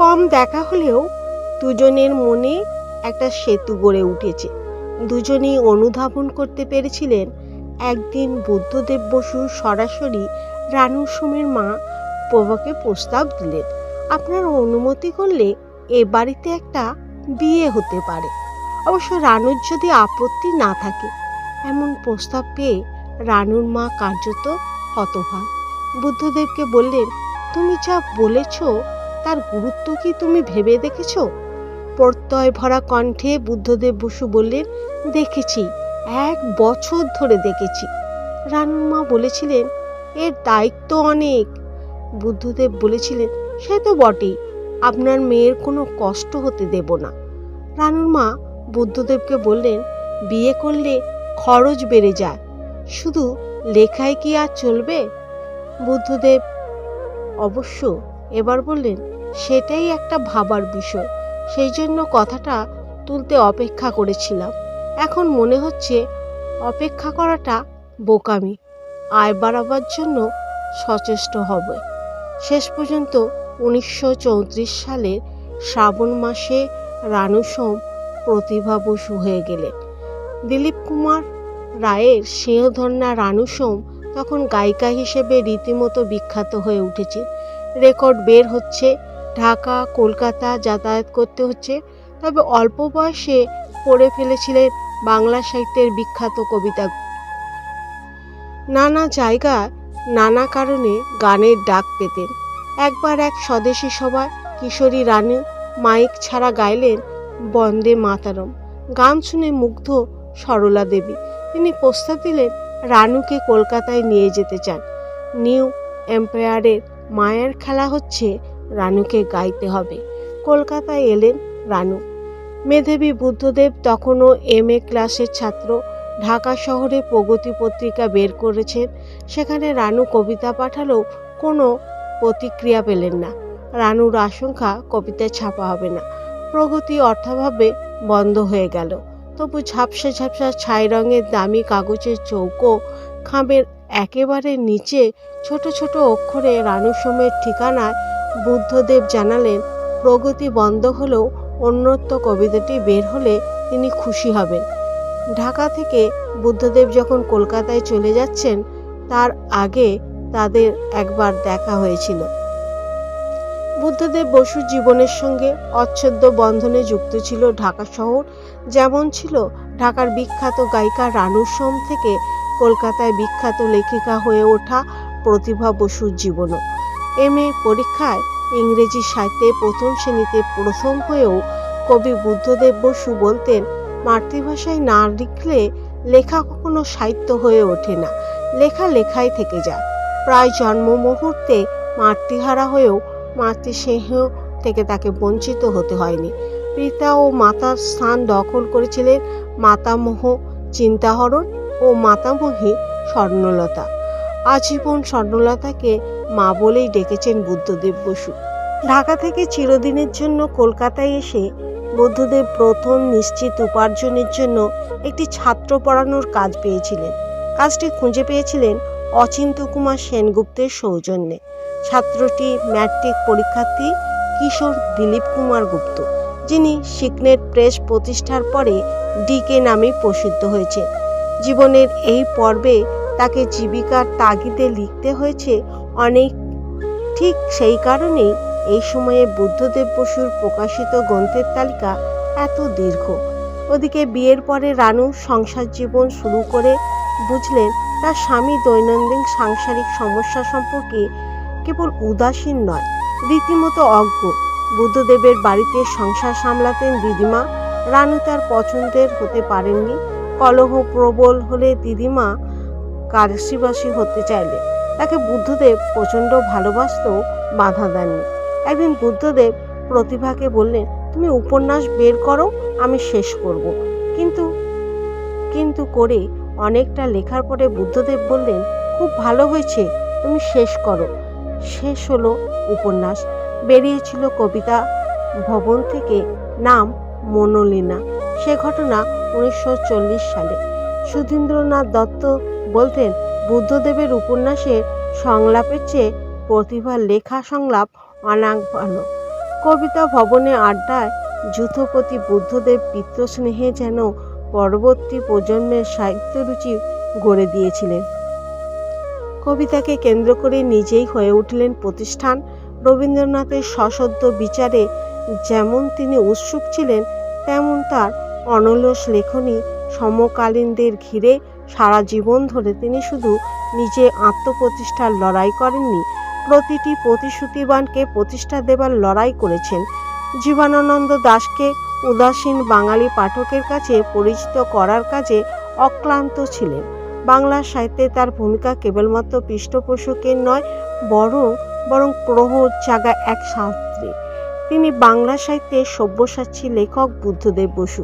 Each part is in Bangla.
কম দেখা হলেও দুজনের মনে একটা সেতু গড়ে উঠেছে। দুজনেই অনুধাবন করতে পেরেছিলেন, একদিন বুদ্ধদেব বসু সরাসরি রানু সোমের মা প্রভাকে প্রস্তাব দিলেন, আপনার অনুমতি করলে এ বাড়িতে একটা বিয়ে হতে পারে। অবশ্য রানুর যদি আপত্তি না থাকে। এমন প্রস্তাব পেয়ে রানুর মা কার্যত হতভাগ। বুদ্ধদেবকে বললেন, তুমি যা বলেছ তার গুরুত্ব কি তুমি ভেবে দেখেছ? প্রত্যয় ভরা কণ্ঠে বুদ্ধদেব বসু বললেন, দেখেছি, এক বছর ধরে দেখেছি। রানুর মা বলেছিলেন, এর দায়িত্ব অনেক। বুদ্ধদেব বলেছিলেন, সে তো বটেই, আপনার মেয়ের কোনো কষ্ট হতে দেব না। রানুর মা বুদ্ধদেবকে বললেন, বিয়ে করলে খরচ বেড়ে যায়, শুধু লেখায় কি আর চলবে? বুদ্ধদেব, অবশ্য এবার বললেন, সেটাই একটা ভাবার বিষয়। সেই জন্য কথাটা তুলতে অপেক্ষা করেছিলাম। এখন মনে হচ্ছে অপেক্ষা করাটা বোকামি। আয় বাড়াবার জন্য সচেষ্ট হবে। শেষ পর্যন্ত উনিশশো চৌত্রিশ সালের শ্রাবণ মাসে রানু সোম প্রতিভা বসু হয়ে গেলেন। দিলীপ কুমার রায়ের সিংহধন্যা রানু সোম তখন গায়িকা হিসেবে রীতিমতো বিখ্যাত হয়ে উঠেছে। রেকর্ড বের হচ্ছে। ঢাকা, কলকাতা যাতায়াত করতে হচ্ছে। তবে অল্প বয়সে পড়ে ফেলেছিলেন বাংলা সাহিত্যের বিখ্যাত কবিতা। নানা জায়গায় নানা কারণে গানের ডাক পেতেন। একবার এক স্বদেশী সভায় কিশোরী রানী মাইক ছাড়া গাইলেন বন্দে মাতারম। গান শুনে মুগ্ধ সরলা দেবী। তিনি প্রস্তাব দিলেন, রানুকে কলকাতায় নিয়ে যেতে চান। নিউ এম্পায়ারের মায়ের খেলা হচ্ছে রানুকে গাইতে হবে। কলকাতায় এলেন রানু। মেধাবী বুদ্ধদেব তখনও এম এ ক্লাসের ছাত্র। ঢাকা শহরে প্রগতি পত্রিকা বের করেছেন। সেখানে রানু কবিতা পাঠালেও কোনো প্রতিক্রিয়া পেলেন না। রানুর আশঙ্কা কবিতা ছাপা হবে না। প্রগতি অর্থাভাবে বন্ধ হয়ে গেল। তবু ঝাপসা ঝাপসা ছাই রঙের দামি কাগজের চৌকো, খামের একেবারে নিচে ছোট ছোট অক্ষরে রানু সোমের ঠিকানায় বুদ্ধদেব জানালেন, প্রগতি বন্ধ হলেও অন্যত্র কবিতাটি বের হলে তিনি খুশি হবেন। ঢাকা থেকে বুদ্ধদেব যখন কলকাতায় চলে যাচ্ছেন, তার আগে তাদের একবার দেখা হয়েছিল। বুদ্ধদেব বসুর জীবনের সঙ্গে অচ্ছেদ্য বন্ধনে যুক্ত ছিল ঢাকা শহর, যেমন ছিল ঢাকার বিখ্যাত গায়িকা রানু সোম থেকে কলকাতায় বিখ্যাত লেখিকা হয়ে ওঠা প্রতিভা বসুর জীবনও। এম এ পরীক্ষায় ইংরেজি সাহিত্যে প্রথম শ্রেণীতে প্রথম হয়েও কবি বুদ্ধদেব বসু বলতেন মাতৃভাষায় না লিখলে লেখা কখনো সাহিত্য হয়ে ওঠে না, লেখা লেখাই থেকে যায়। প্রায় জন্ম মুহূর্তে মাতৃহারা হয়েও মাতৃস্নেহ থেকে তাকে বঞ্চিত হতে হয়নি। পিতা ও মাতার স্থান দখল করেছিলেন মাতামহ চিন্তাহরণ ও মাতামহী স্বর্ণলতা। আজীবন স্বর্ণলতাকে মা বলেই ডেকেছেন বুদ্ধদেব বসু। ঢাকা থেকে চিরদিনের জন্য কলকাতায় এসে বুদ্ধদেব প্রথম নিশ্চিত উপার্জনের জন্য একটি ছাত্র পড়ানোর কাজ পেয়েছিলেন। কাজটি খুঁজে পেয়েছিলেন অচিন্ত কুমার সেনগুপ্তের সৌজন্যে। ছাত্রটি ম্যাট্রিক পরীক্ষার্থী কিশোর দিলীপ কুমার গুপ্ত, যিনি সিকনেট প্রেস প্রতিষ্ঠার পরে ডিকে নামে প্রসিদ্ধ হয়েছে জীবনের এই পর্বে তাকে জীবিকার তাগিদে লিখতে হয়েছে অনেক। ঠিক সেই কারণেই এই সময়ে বুদ্ধদেব বসুর প্রকাশিত গ্রন্থের তালিকা এত দীর্ঘ। ওদিকে বিয়ের পরে রানু সংসার জীবন শুরু করে বুঝলেন, তার স্বামী দৈনন্দিন সাংসারিক সমস্যা সম্পর্কে কেবল উদাসীন নয়, রীতিমতো অজ্ঞ। বুদ্ধদেবের বাড়িতে সংসার সামলাতেন দিদিমা। রানু তার পছন্দের হতে পারেননি। কলহ প্রবল হলে দিদিমা কারসিবাসী হতে চাইলে তাকে বুদ্ধদেব প্রচণ্ড ভালোবাসতেও বাধা দেননি। একদিন বুদ্ধদেব প্রতিভাকে বললেন, তুমি উপন্যাস বের করো, আমি শেষ করব। কিন্তু কিন্তু করে অনেকটা লেখার পরে বুদ্ধদেব বললেন, খুব ভালো হয়েছে, তুমি শেষ করো। শেষ হলো উপন্যাস। বেরিয়েছিল কবিতা ভবন থেকে, নাম মনোলিনা। সে ঘটনা উনিশশো চল্লিশ সালে। সুধীন্দ্রনাথ দত্ত বলতেন, বুদ্ধদেবের উপন্যাসের সংলাপের চেয়ে প্রতিভার লেখা সংলাপ অনেক ভালো। কবিতা ভবনে আড্ডায় যুথপতি বুদ্ধদেব পিতৃস্নেহে যেন পরবর্তী প্রজন্মের সাহিত্য রুচি গড়ে দিয়েছিলেন। কবিতাকে কেন্দ্র করে নিজেই হয়ে উঠলেন প্রতিষ্ঠান। রবীন্দ্রনাথের সশব্দ বিচারে যেমন তিনি উৎসুক ছিলেন, তেমন তার অনলস লেখনী সমকালীনদের ঘিরে সারা জীবন ধরে তিনি শুধু নিজে আত্মপ্রতিষ্ঠার লড়াই করেননি, প্রতিটি প্রতিশ্রুতিবানকে প্রতিষ্ঠা দেবার লড়াই করেছেন। জীবনানন্দ দাশকে উদাসীন বাঙালি পাঠকের কাছে পরিচিত করার কাজে অক্লান্ত ছিলেন। বাংলা সাহিত্যে তার ভূমিকা কেবলমাত্র পৃষ্ঠপোষকের নয়, বরং বরং প্রহর জাগা এক শাস্ত্রী। তিনি বাংলা সাহিত্যে সব্যসাচী লেখক বুদ্ধদেব বসু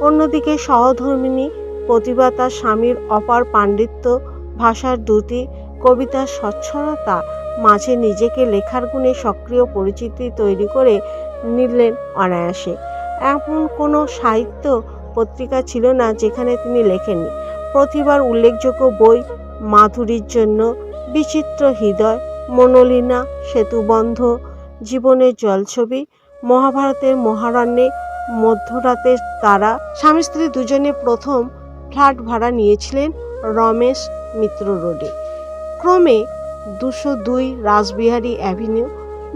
অন্যদিকে সহধর্মিনী প্রতিভা তার স্বামীর অপার পাণ্ডিত্য ভাষার দুটি কবিতার স্বচ্ছলতা, মাঝে নিজেকে লেখার গুণে সক্রিয় পরিচিতি তৈরি করে নিলেন অনায়াসে। এমন কোনো সাহিত্য পত্রিকা ছিল না যেখানে তিনি লেখেননি। প্রতিবার উল্লেখযোগ্য বই, মাধুরীর জন্য বিচিত্র হৃদয়, মনোলীনা, সেতুবন্ধ, জীবনের জলছবি, মহাভারতের মহারণ্যে মধ্যরাতের তারা স্বামী স্ত্রী দুজনে প্রথম ফ্ল্যাট ভাড়া নিয়েছিলেন রমেশ মিত্র রোডে। ক্রমে দুশো দুই রাসবিহারী অ্যাভিনিউ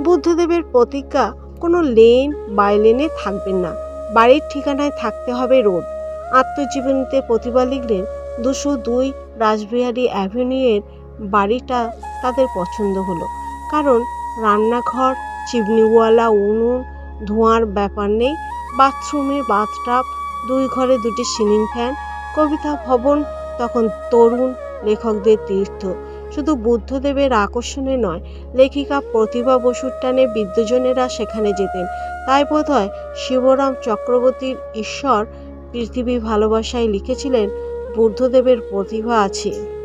বুদ্ধদেবের প্রতিজ্ঞা কোনো লেন বাই লেনে থাকবেন না। বাড়ির ঠিকানায় থাকতে হবে রোড। আত্মজীবনীতে প্রতিভা লিখলেন দুশো দুই রাসবিহারী অ্যাভিনিউয়ের বাড়িটা তাদের পছন্দ হলো। কারণ রান্নাঘর, চিমনিওয়ালা উনুন, ধোঁয়ার ব্যাপার নেই বাথরুমে বাথটাব, দুই ঘরে দুটি সিলিং ফ্যান, কবিতা ভবন, তখন তরুণ, লেখকদের তীর্থ। শুধু বুদ্ধদেবের আকর্ষণে নয়, লেখিকা প্রতিভা বসুর টানে বিদ্যজনেরা সেখানে যেতেন। তাই বোধহয় শিবরাম চক্রবর্তীর ঈশ্বর পৃথিবী ভালোবাসায় লিখেছিলেন, বুদ্ধদেবের প্রতিভা আছে।